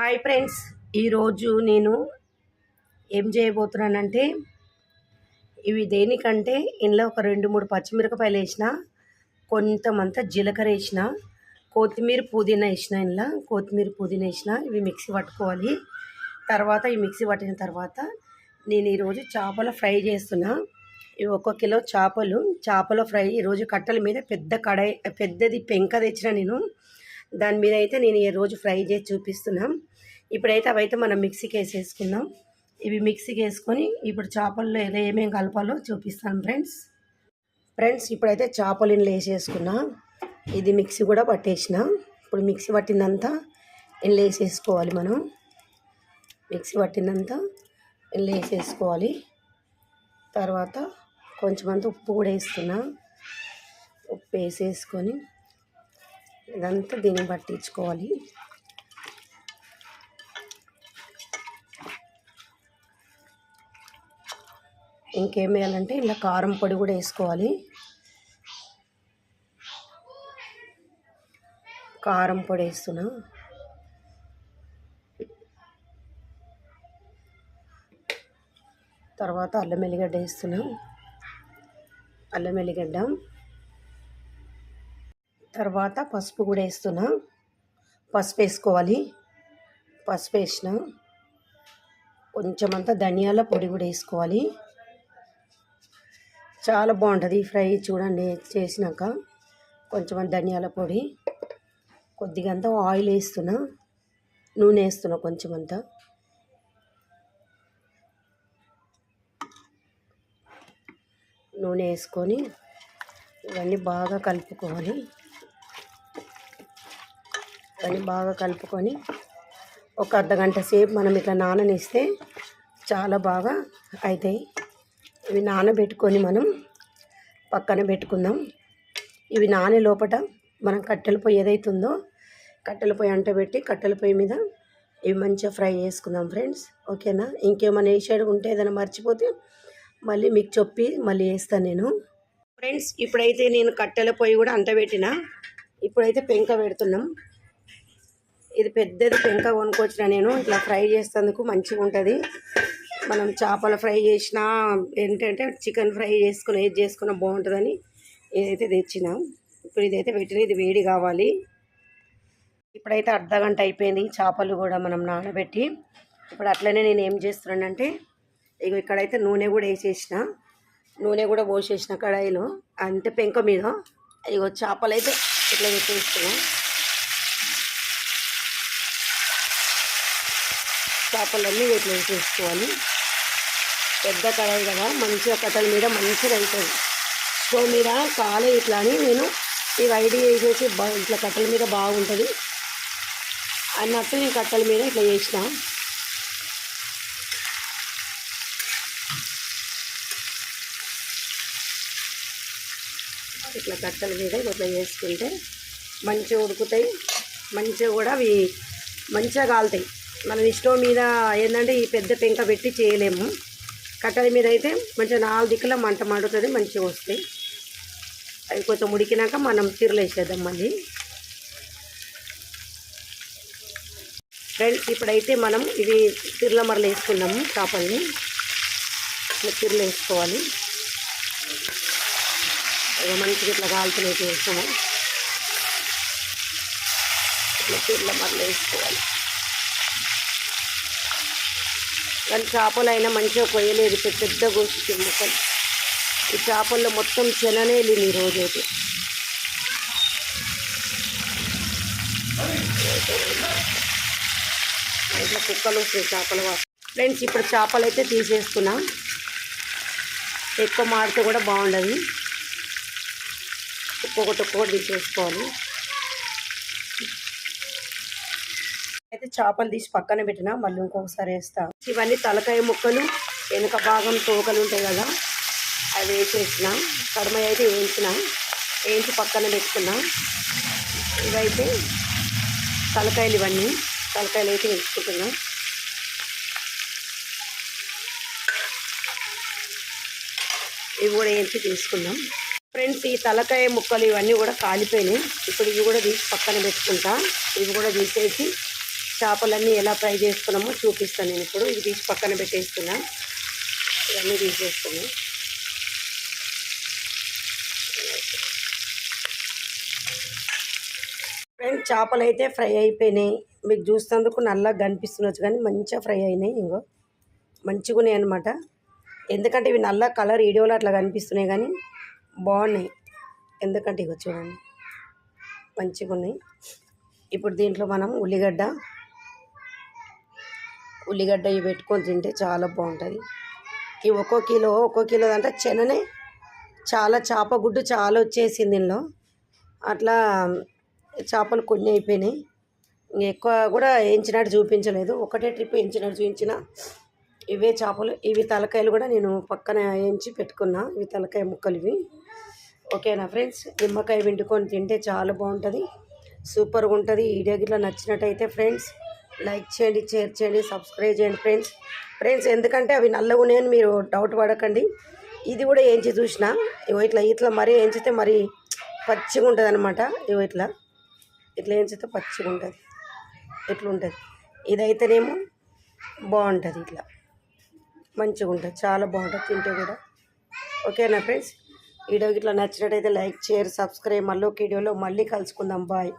Hi friends ఈరోజు నేను ఏం చేయబోతున్నానంటే ఇవి దేనికంటే ఇందులో ఒక రెండు మూడు పచ్చిమిరపకాయలు వేసిన కొంతమంత జీలకర్ర వేసిన కొత్తిమీర పుదీనా వేసిన ఇందులో కొత్తిమీర పుదీనా వేసిన ఇవి మిక్సీ పట్టుకోవాలి. తర్వాత ఈ మిక్సీ పట్టిన తర్వాత నేను ఈరోజు చేపల ఫ్రై చేస్తున్నా. ఇవి ఒక కిలో చేపలు చేపల ఫ్రై ఈరోజు కట్టెల మీద పెద్ద కడాయి పెద్దది పెంక తెచ్చిన నేను. దాని మీద అయితే నేను ఈ రోజు ఫ్రై చేసి చూపిస్తున్నాను ఇప్పుడైతే అవైతే మనం మిక్సీకి వేసేసుకుందాం ఇవి మిక్సీకి వేసుకొని ఇప్పుడు చేపల్లో ఏదో ఏమేమి కలపాలో చూపిస్తాను ఫ్రెండ్స్. ఫ్రెండ్స్ ఇప్పుడైతే చేపలు ఇందులో వేసేసుకున్నా ఇది మిక్సీ కూడా పట్టేసిన. ఇప్పుడు మిక్సీ పట్టిందంతా ఇందులో వేసేసుకోవాలి మనం. మిక్సీ పట్టిందంతా ఇందులో వేసేసుకోవాలి తర్వాత కొంచెం ఉప్పు కూడా వేస్తున్నా. ఉప్పు వేసేసుకొని ఇదంతా దీన్ని పట్టించుకోవాలి. ఇంకేం వేయాలంటే ఇలా కారం పొడి కూడా వేసుకోవాలి. కారం పొడి వేస్తున్నా. తర్వాత అల్లం ఎల్లిగడ్డ వేస్తున్నాం. అల్లం ఎల్లిగడ్డ. తర్వాత పసుపు కూడా వేస్తున్నా. పసుపు వేసుకోవాలి. పసుపు వేసిన కొంచెం అంతా ధనియాల పొడి కూడా వేసుకోవాలి. చాలా బాగుంటుంది. ఫ్రై చూడండి చేసినాక కొంచెం ధనియాల పొడి కొద్దిగా అంతా ఆయిల్ వేస్తున్నా నూనె వేస్తున్నా కొంచెం అంతా. నూనె వేసుకొని ఇవన్నీ బాగా కలుపుకోవాలి ఇవన్నీ బాగా కలుపుకొని ఒక అర్ధ గంట సేపు మనం ఇట్లా నాననిస్తే చాలా బాగా అవుతాయి ఇవి నానబెట్టుకొని మనం పక్కన పెట్టుకుందాం. ఇవి నానే లోపట మనం కట్టెల పొయ్యి ఏదైతుందో కట్టెల పొయ్యి అంట పెట్టి కట్టెల పొయ్యి మీద ఇవి మంచిగా ఫ్రై చేసుకుందాం ఫ్రెండ్స్. ఓకేనా? ఇంకేమైనా వేసాడు ఉంటే ఏదైనా మర్చిపోతే మళ్ళీ మీకు చెప్పి మళ్ళీ వేస్తాను నేను. ఫ్రెండ్స్ ఇప్పుడైతే నేను కట్టెల పొయ్యి కూడా అంటబెట్టిన ఇప్పుడైతే పెంక పెడుతున్నాం. ఇది పెద్దది పెంక కొనుక్కొచ్చిన నేను. ఇట్లా ఫ్రై చేసేందుకు మంచిగా ఉంటుంది. మనం చేపల ఫ్రై చేసినా ఏంటంటే చికెన్ ఫ్రై చేసుకుని ఏది చేసుకున్నా బాగుంటుందని ఏదైతే తెచ్చినాం. ఇప్పుడు ఇదైతే పెట్టిన ఇది వేడి కావాలి. ఇప్పుడైతే అర్ధ గంట అయిపోయింది చేపలు కూడా మనం నానబెట్టి. ఇప్పుడు అట్లనే నేను ఏం చేస్తున్నానంటే ఇక ఇక్కడైతే నూనె కూడా వేసేసిన. నూనె కూడా పోసేసిన కడాయిలో. అంతే పెంక మీద. ఇగో చేపలు అయితే ఇట్లా పెట్టేస్తున్నాం. చేపలన్నీ ఇట్లా వేసేసుకోవాలి పెద్ద కడాయి కదా మంచిగా కట్టెల మీద మంచిగా అవుతుంది స్టవ్ మీద కాలే ఇట్లా అని నేను ఇవి ఐడియా వేసేసి ఇట్లా కట్టెల మీద బాగుంటుంది. అన్నట్టు నేను కట్టెల మీద ఇట్లా చేసిన. ఇట్లా కట్టెల మీద ఇట్లా చేసుకుంటే మంచిగా ఉడుకుతాయి. మంచిగా కూడా అవి మంచిగా కాలుతాయి. మనం స్టవ్ మీద ఏంటంటే ఈ పెద్ద పెంక పెట్టి చేయలేము. కట్టెల మీద అయితే మంచిగా నాలుగు దిక్కుల మంట మండుతుంది మంచిగా వస్తాయి. అవి కొంచెం ఉడికినాక మనం తిరలేసేద్దాం మళ్ళీ. ఫ్రెండ్స్ ఇప్పుడైతే మనం ఇవి తిరుల మరలు వేసుకున్నాము చేపల్ని. ఇట్లా తిరులు వేసుకోవాలి. మంచిగా ఇట్లా కాలుతున్నాయి వేస్తాము ఇట్లా తిరుల మరలు వేసుకోవాలి. కానీ చేపలు అయినా మంచిగా కొయ్యలేదు. పెద్ద పెద్ద గోసి మొక్కలు. ఈ చేపల్లో మొత్తం చెననే వెళ్ళింది ఈ రోజైతే ఇట్లా కుక్కలు వస్తాయి చేపలు ఫ్రెండ్స్ ఇప్పుడు చేపలు అయితే తీసేస్తున్నా. ఎక్కువ మాడితే కూడా బాగుండదు. ఒక్కొక్కటి ఒక్కొక్కటి తీసేసుకోవాలి. చేపలు తీసి పక్కన పెట్టిన మళ్ళీ ఇంకొకసారి వేస్తా. ఇవన్నీ తలకాయ ముక్కలు వెనుక భాగం తోకలు ఉంటాయి కదా అవి వేసేసిన. కడమయ్య అయితే వేయించిన వేయించి పక్కన పెట్టుకున్నా. ఇవైతే తలకాయలు ఇవన్నీ. తలకాయలు అయితే వేసుకుంటున్నా. ఇవి కూడా వేయించి తీసుకుందాం. ఫ్రెండ్స్ ఈ తలకాయ ముక్కలు ఇవన్నీ కూడా కాలిపోయినాయి. ఇప్పుడు ఇవి కూడా తీసి పక్కన పెట్టుకుంటా. ఇవి కూడా తీసేసి చేపలన్నీ ఎలా ఫ్రై చేసుకున్నామో చూపిస్తాను నేను ఇప్పుడు. ఇది తీసి పక్కన పెట్టేస్తున్నా. ఇవన్నీ తీసేస్తున్నాను ఫ్రెండ్ చేపలు అయితే ఫ్రై అయిపోయినాయి. మీకు చూసినందుకు నల్లగా కనిపిస్తుండొచ్చు కానీ మంచిగా ఫ్రై అయినాయి ఇంకో. మంచిగా ఉన్నాయి అనమాట ఎందుకంటే ఇవి నల్ల కలర్ వీడియోలో అట్లా కనిపిస్తున్నాయి కానీ బాగున్నాయి. ఎందుకంటే ఇక చూడండి. మంచిగా ఉన్నాయి. ఇప్పుడు దీంట్లో మనం ఉల్లిగడ్డ ఉల్లిగడ్డ ఇవి పెట్టుకొని తింటే చాలా బాగుంటుంది. ఈ ఒక్కో కిలో ఒక్కో కిలో అంటే చెననే చాలా చేప గుడ్డు చాలా వచ్చేసింది దీనిలో అట్లా చేపలు కొన్ని అయిపోయినాయి. ఎక్కువ కూడా వేయించినట్టు చూపించలేదు. ఒకటే ట్రిప్ ఎంచినట్టు చూపించిన ఇవే చేపలు. ఇవి తలకాయలు కూడా నేను పక్కన వేయించి పెట్టుకున్నా. ఇవి తలకాయ ముక్కలు ఇవి. ఓకేనా ఫ్రెండ్స్? నిమ్మకాయ విండుకొని తింటే చాలా బాగుంటుంది. సూపర్గా ఉంటుంది. ఈ వీడియో గిట్లా నచ్చినట్టయితే ఫ్రెండ్స్ లైక్ చేయండి షేర్ చేయండి సబ్స్క్రైబ్ చేయండి ఫ్రెండ్స్. ఫ్రెండ్స్ ఎందుకంటే అవి నల్లగా ఉన్నాయని మీరు డౌట్ పడకండి. ఇది కూడా ఏంచి చూసిన ఇగో ఇట్లా ఇట్లా మరీ ఏంచితే మరీ పచ్చిగా ఉంటుంది అనమాట ఇవో ఇట్లా ఇట్లా ఏంచితే పచ్చిగా ఉంటుంది. ఇట్లా ఉంటుంది ఇదైతేనేమో బాగుంటుంది ఇట్లా. మంచిగా ఉంటుంది చాలా బాగుంటుంది తింటే కూడా. ఓకేనా ఫ్రెండ్స్? వీడియోకి ఇట్లా నచ్చినట్టయితే లైక్ షేర్ సబ్స్క్రైబ్ మళ్ళీ ఒక వీడియోలో మళ్ళీ కలుసుకుందాం. బాయ్.